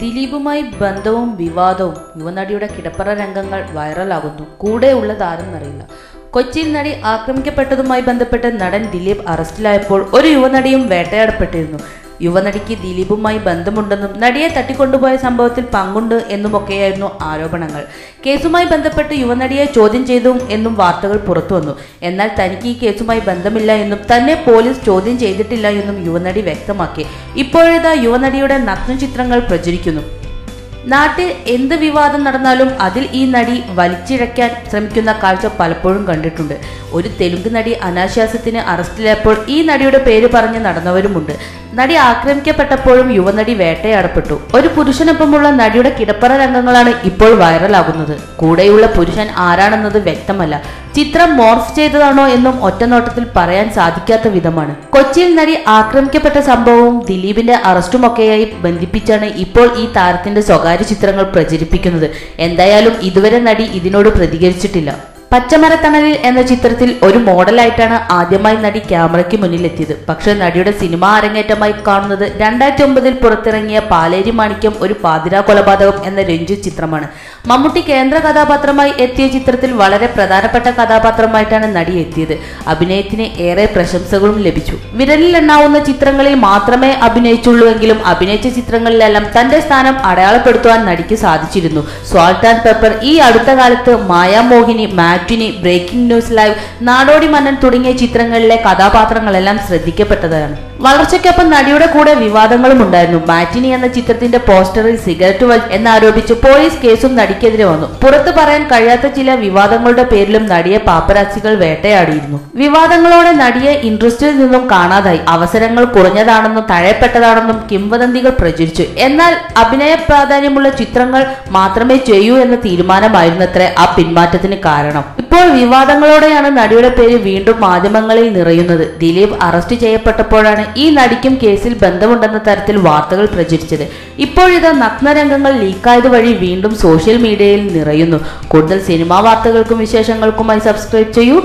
ദിലീപുമായി ബന്ധവും വിവാദവും യുവനടിയുടെ കിടപ്പറ രംഗങ്ങൾ വൈറലാകുന്നു. കൂടെയുള്ളത് ആരെന്നറിയില്ല കൊച്ചിയിൽ നടി ആക്രമിക്കപ്പെട്ടതുമായി ബന്ധപ്പെട്ട് നടൻ ദിലീപ് അറസ്റ്റിലായപ്പോൾ ഒരു യുവനടിയും വേട്ടയാടപ്പെട്ടിരുന്നു. യുവനടിക്ക് ദിലീപുമായി ബന്ധമുണ്ടെന്നും നടിയെ തട്ടിക്കൊണ്ടുപോയ സംഭവത്തിൽ പങ്കുണ്ട് എന്നുമൊക്കെയായിരുന്നു ആരോപണങ്ങൾ. കേസുമായി ബന്ധപ്പെട്ട് യുവനടിയെ ചോദ്യം ചെയ്തു എന്നും വാർത്തകൾ പുറത്തുവന്നു എന്നാൽ തനിക്ക് ഈ കേസുമായി ബന്ധമില്ല എന്നും തന്നെ പോലീസ് ചോദ്യം ചെയ്തിട്ടില്ല എന്നും യുവനടി വ്യക്തമാക്കി. ഇപ്പോഴേതാ യുവനടിയുടെ നഗ്ന ചിത്രങ്ങൾ പ്രചരിക്കുന്നു. നാട്ടിൽ എന്ത് വിവാദം നടന്നാലും അതിൽ ഈ നടി വലിച്ചിഴയ്ക്കാൻ ശ്രമിക്കുന്ന കാഴ്ച പലപ്പോഴും കണ്ടിട്ടുണ്ട്. ഒരു തെലുങ്ക് നടി അനാശ്വാസത്തിന് അറസ്റ്റിലായപ്പോൾ ഈ നടിയുടെ പേര് പറഞ്ഞ് നടന്നവരുമുണ്ട്. നടി ആക്രമിക്കപ്പെട്ടപ്പോഴും യുവനടി വേട്ടയാടപ്പെട്ടു. ഒരു പുരുഷനൊപ്പമുള്ള നടിയുടെ കിടപ്പറ രംഗങ്ങളാണ് ഇപ്പോൾ വൈറലാകുന്നത്. കൂടെയുള്ള പുരുഷൻ ആരാണെന്നത് വ്യക്തമല്ല. ചിത്രം മോർഫ് ചെയ്തതാണോ എന്നും ഒറ്റനോട്ടത്തിൽ പറയാൻ സാധിക്കാത്ത വിധമാണ്. കൊച്ചിയിൽ നടി ആക്രമിക്കപ്പെട്ട സംഭവവും ദിലീപിന്റെ അറസ്റ്റുമൊക്കെയായി ബന്ധിപ്പിച്ചാണ് ഇപ്പോൾ ഈ താരത്തിന്റെ സ്വകാര്യ ചിത്രങ്ങൾ പ്രചരിപ്പിക്കുന്നത്. എന്തായാലും ഇതുവരെ നടി ഇതിനോട് പ്രതികരിച്ചിട്ടില്ല. പച്ചമരത്തണലിൽ എന്ന ചിത്രത്തിൽ ഒരു മോഡലായിട്ടാണ് ആദ്യമായി നടി ക്യാമറയ്ക്ക് മുന്നിലെത്തിയത്. പക്ഷേ നടിയുടെ സിനിമ അരങ്ങേറ്റമായി കാണുന്നത് രണ്ടായിരത്തി ഒമ്പതിൽ പുറത്തിറങ്ങിയ പാലേരി മാണിക്യം ഒരു പാതിരാ കൊലപാതകം എന്ന രഞ്ജു ചിത്രമാണ്. മമ്മൂട്ടി കേന്ദ്ര കഥാപാത്രമായി എത്തിയ ചിത്രത്തിൽ വളരെ പ്രധാനപ്പെട്ട കഥാപാത്രമായിട്ടാണ് നടി എത്തിയത്. അഭിനയത്തിന് ഏറെ പ്രശംസകളും ലഭിച്ചു. വിരലിൽ എണ്ണാവുന്ന ചിത്രങ്ങളിൽ മാത്രമേ അഭിനയിച്ചുള്ളൂവെങ്കിലും അഭിനയിച്ച ചിത്രങ്ങളിലെല്ലാം തന്റെ സ്ഥാനം അടയാളപ്പെടുത്തുവാൻ നടിക്ക് സാധിച്ചിരുന്നു. സ്വാൾട്ട് ആൻഡ് പെപ്പർ ഈ അടുത്ത കാലത്ത് Mayamohini matinee breaking news live Nadodi Mannan തുടങ്ങിയ ചിത്രങ്ങളിലെ കഥാപാത്രങ്ങളെല്ലാം ശ്രദ്ധിക്കപ്പെട്ടതാണ്. വളർച്ചയ്ക്കൊപ്പം നടിയുടെ കൂടെ വിവാദങ്ങളും ഉണ്ടായിരുന്നു. മാറ്റിനി എന്ന ചിത്രത്തിന്റെ പോസ്റ്ററിൽ സിഗരറ്റ് എന്നാരോപിച്ച് പോലീസ് കേസും നടിക്കെതിരെ വന്നു. പുറത്തു പറയാൻ കഴിയാത്ത ചില വിവാദങ്ങളുടെ പേരിലും നടിയെ പാപ്പരാസികൾ വേട്ടയാടിയിരുന്നു. വിവാദങ്ങളോടെ നടിയെ ഇൻട്രസ്റ്റിൽ നിന്നും കാണാതായി. അവസരങ്ങൾ കുറഞ്ഞതാണെന്നും തഴയപ്പെട്ടതാണെന്നും കിംവദന്തികൾ പ്രചരിച്ചു. എന്നാൽ അഭിനയ പ്രാധാന്യമുള്ള ചിത്രങ്ങൾ മാത്രമേ ചെയ്യൂ എന്ന തീരുമാനമായിരുന്നത്രേ ആ പിന്മാറ്റത്തിന് കാരണം. ഇപ്പോൾ വിവാദങ്ങളോടെയാണ് നടിയുടെ പേര് വീണ്ടും മാധ്യമങ്ങളിൽ നിറയുന്നത്. ദിലീപ് അറസ്റ്റ് ചെയ്യപ്പെട്ടപ്പോഴാണ് ഈ നടിക്കും കേസിൽ ബന്ധമുണ്ടെന്ന തരത്തിൽ വാർത്തകൾ പ്രചരിച്ചത്. ഇപ്പോഴിത് നഗ്നരംഗങ്ങൾ ലീക്കായത് വഴി വീണ്ടും സോഷ്യൽ മീഡിയയിൽ നിറയുന്നു. കൂടുതൽ സിനിമാ വാർത്തകൾക്കും വിശേഷങ്ങൾക്കുമായി സബ്സ്ക്രൈബ് ചെയ്യൂ.